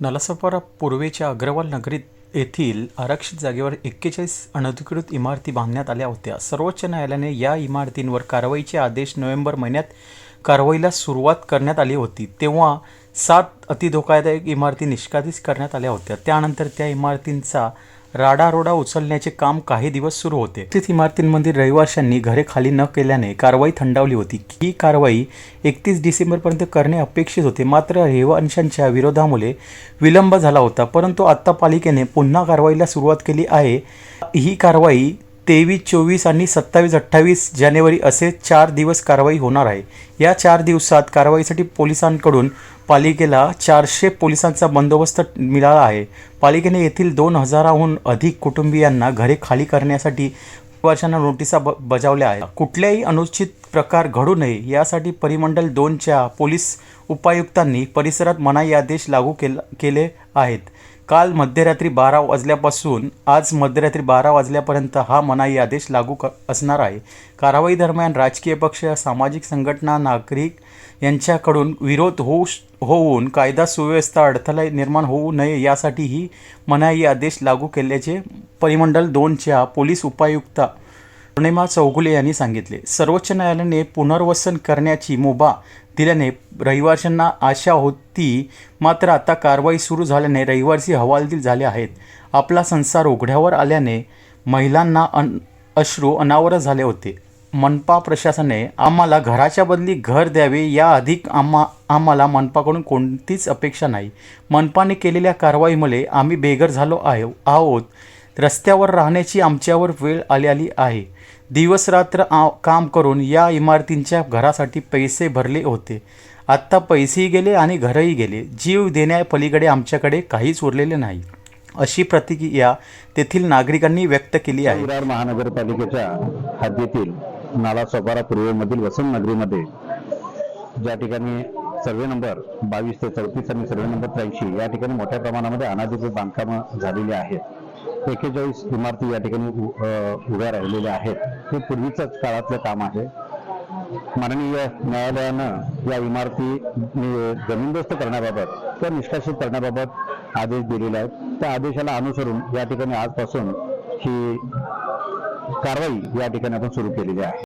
नालासोपारा पूर्वेच्या अग्रवाल नगरीत येथील आरक्षित जागेवर एक्केचाळीस अनधिकृत इमारती बांधण्यात आल्या होत्या. सर्वोच्च न्यायालयाने या इमारतींवर कारवाईचे आदेश नोव्हेंबर महिन्यात कारवाईला सुरुवात करण्यात आली होती. तेव्हा सात अतिधोकादायक इमारती निष्कादित करण्यात आल्या होत्या. त्यानंतर त्या इमारतींचा राडारोडा उचलण्याचे काम काही दिवस सुरू होते. तेथील इमारतींमधील रहिवाशांनी घरे खाली न केल्याने कारवाई थंडावली होती. ही कारवाई एकतीस डिसेंबरपर्यंत करणे अपेक्षित होते. मात्र रहिवाशांच्या विरोधामुळे विलंब झाला होता. परंतु आत्ता पालिकेने पुन्हा कारवाईला सुरुवात केली आहे. ही कारवाई तेवीस चोवीस आणि सत्तावीस अठ्ठावीस जानेवारी असे चार दिवस कारवाई होणार आहे. या चार दिवसात कारवाईसाठी पोलिसांकडून पालिकेला चारशे पोलिसांचा बंदोबस्त मिळाला आहे. पालिकेने येथील दोन हजाराहून अधिक कुटुंबियांना घरे खाली करण्यासाठी वर्षांना नोटिसा ब बजावल्या आहेत. कुठल्याही अनुचित प्रकार घडू नये यासाठी परिमंडल दोनच्या पोलीस उपायुक्तांनी परिसरात मनाई आदेश लागू केला केले आहेत. काल मध्यरात्री बारा वाजल्यापासून आज मध्यरात्री बारा वाजल्यापर्यंत हा मनाई आदेश लागू क असणार आहे. कारवाई दरम्यान राजकीय पक्ष सामाजिक संघटना नागरिक यांच्याकडून विरोध होऊ श- होऊन कायदा सुव्यवस्था अडथळा निर्माण होऊ नये यासाठी ही मनाई आदेश लागू केल्याचे परिमंडल दोनच्या पोलीस उपायुक्ता पूर्णिमा चौगुले यांनी सांगितले सर्वोच्च न्यायालयाने पुनर्वसन करण्याची मुभा दिल्याने रहिवाशांना आशा होती मात्र आता कारवाई सुरू झाल्याने रहिवासी हवालदिल झाले आहेत. आपला संसार उघड्यावर आल्याने महिलांना अन अश्रू अनावर झाले होते. मनपा प्रशासनाने आम्हाला घराच्या बदली घर द्यावे या अधिक आम्हा आम्हाला मनपाकडून कोणतीच अपेक्षा नाही. मनपाने केलेल्या कारवाईमुळे आम्ही बेघर झालो आहे आहोत. रस्त्यावर राहण्याची आमच्यावर वेळ आलेली आहे. दिवसरात्र आ काम करून या इमारतींच्या घरासाठी पैसे भरले होते. आत्ता पैसेही गेले आणि घरही गेले. जीव देण्यापलीकडे आमच्याकडे काहीच उरलेले नाही. अशी प्रतिक्रिया तेथील नागरिकांनी व्यक्त केली आहे. विरार महानगरपालिकेच्या हद्दीतील नालासोपारा पूर्वेमधील वसंत नगरीमध्ये ज्या ठिकाणी सर्वे नंबर बावीस ते चौतीस आणि सर्वे नंबर त्र्याऐंशी या ठिकाणी मोठ्या प्रमाणामध्ये अनाधिकृत बांधकामं झालेली आहेत. एक्केचाळीस इमारती या ठिकाणी उभ्या राहिलेल्या आहेत. हे पूर्वीचंच काळातलं काम आहे. माननीय न्यायालयानं या इमारती नि- जमीनदोस्त करण्याबाबत किंवा निष्कासित करण्याबाबत आदेश दिलेले आहेत. त्या आदेशाला अनुसरून या ठिकाणी आजपासून ही कारवाई या ठिकाणी आपण सुरू केलेली आहे.